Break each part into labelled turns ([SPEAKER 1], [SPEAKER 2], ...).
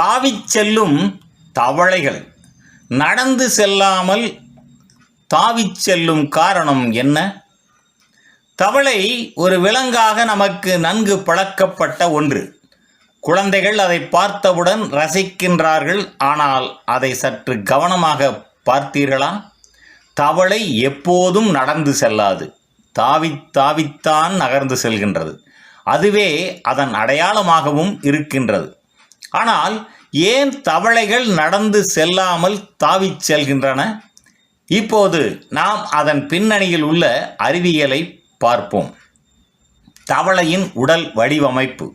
[SPEAKER 1] தாவிச் செல்லும் தவளைகள் நடந்து செல்லாமல் தாவிச் செல்லும் காரணம் என்ன? தவளை ஒரு விலங்காக நமக்கு நன்கு பழக்கப்பட்ட ஒன்று. குழந்தைகள் அதை பார்த்தவுடன் ரசிக்கின்றார்கள் ஆனால் அதை சற்று கவனமாக பார்த்தீர்களா? தவளை எப்போதும் நடந்து செல்லாது. தாவித் தாவித்தான் நகர்ந்து செல்கின்றது. அதுவே அதன் அடையாளமாகவும் இருக்கின்றது. ஆனால் ஏன் தவளைகள் நடந்து செல்லாமல் தாவிச் செல்கின்றன? இப்போது நாம் அதன் பின்னணியில் உள்ள அறிவியலை பார்ப்போம். தவளையின் உடல் வடிவமைப்பு.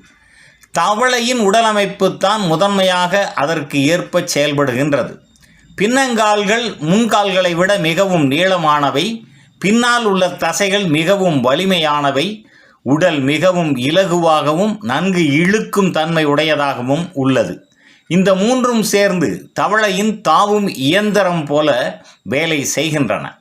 [SPEAKER 1] தவளையின் உடலமைப்பு தான் முதன்மையாக அதற்கு ஏற்ப செயல்படுகின்றது. பின்னங்கால்கள் முன்கால்களை விட மிகவும் நீளமானவை. பின்னால் உள்ள தசைகள் மிகவும் வலிமையானவை. உடல் மிகவும் இலகுவாகவும் நன்கு இழுக்கும் தன்மை உடையதாகவும் உள்ளது. இந்த மூன்றும் சேர்ந்து தவளையின் தாவும் இயந்திரம் போல வேலை செய்கின்றன.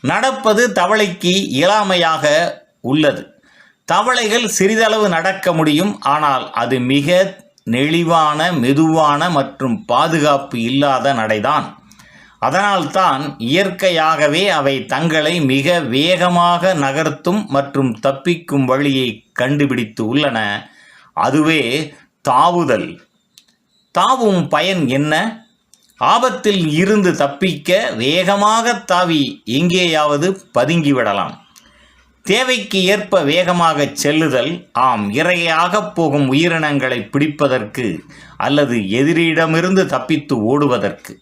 [SPEAKER 1] நடப்பது தவளைக்கு இயலாமையாக உள்ளது. தவளைகள் சிறிதளவு நடக்க முடியும் ஆனால் அது மிக நெளிவான மெதுவான மற்றும் பாதுகாப்பு இல்லாத நடைதான். அதனால்தான் இயற்கையாகவே அவை தங்களை மிக வேகமாக நகர்த்தும் மற்றும் தப்பிக்கும் வழியை கண்டுபிடித்து உள்ளன. அதுவே தாவுதல். தாவும் பயன் என்ன? ஆபத்தில் இருந்து தப்பிக்க வேகமாக தாவி எங்கேயாவது பதுங்கிவிடலாம். தேவைக்கு ஏற்ப வேகமாக செல்லுதல் ஆம் இறையாகப் போகும் உயிரினங்களை பிடிப்பதற்கு அல்லது எதிரியிடமிருந்து தப்பித்து ஓடுவதற்கு.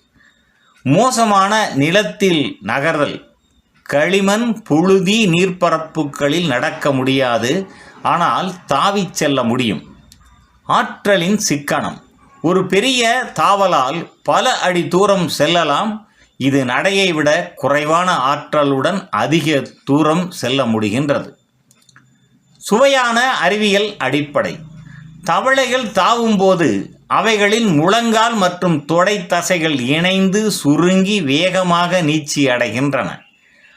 [SPEAKER 1] மோசமான நிலத்தில் நகர்தல். களிமண் புழுதி நீர்ப்பரப்புகளில் நடக்க முடியாது. ஆனால் தாவிச் செல்ல முடியும். ஆற்றலின் சிக்கனம். ஒரு பெரிய தாவலால் பல அடி தூரம் செல்லலாம். இது நடையை விட குறைவான ஆற்றலுடன் அதிக தூரம் செல்ல முடிகின்றது. சுவையான அறிவியல் அடிப்படை. தவளைகள் தாவும்போது அவைகளின் முழங்கால் மற்றும் தொடை தசைகள் இணைந்து சுருங்கி வேகமாக நீச்சி அடைகின்றன.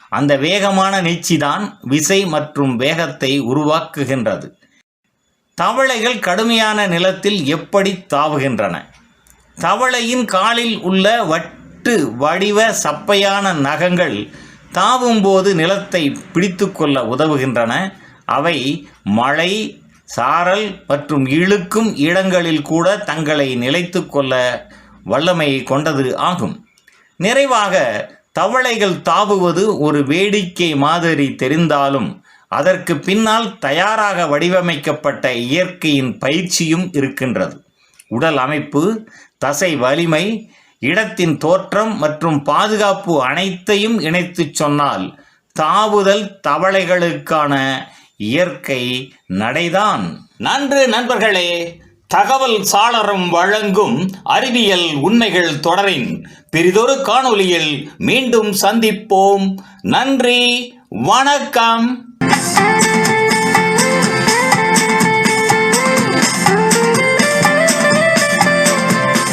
[SPEAKER 1] அந்த வேகமான நீச்சிதான் விசை மற்றும் வேகத்தை உருவாக்குகின்றது. தவளைகள் கடுமையான நிலத்தில் எப்படி தாவுகின்றன? தவளையின் காலில் உள்ள வட்டு வடிவ சப்பையான நகங்கள் தாவும்போது நிலத்தை பிடித்துக்கொள்ள உதவுகின்றன. அவை மழை சாரல் மற்றும் இழுக்கும் இடங்களில் கூட தங்களை நிலைத்து கொள்ள வல்லமையை கொண்டது ஆகும். நிறைவாக தவளைகள் தாவுவது ஒரு வேடிக்கை மாதிரி தெரிந்தாலும் அதற்கு பின்னால் தயாராக வடிவமைக்கப்பட்ட இயற்கையின் பயிற்சியும் இருக்கின்றது. உடல் அமைப்பு தசை வலிமை இடத்தின் தோற்றம் மற்றும் பாதுகாப்பு அனைத்தையும் இணைத்துச் சொன்னால் தாவுதல் தவளைகளுக்கான இயற்கை நடைதான். நன்று நண்பர்களே தகவல் சாளரம் வழங்கும் அறிவியல் உண்மைகள் தொடரின் பெரிதொரு காணொளியில் மீண்டும் சந்திப்போம். நன்றி வணக்கம்.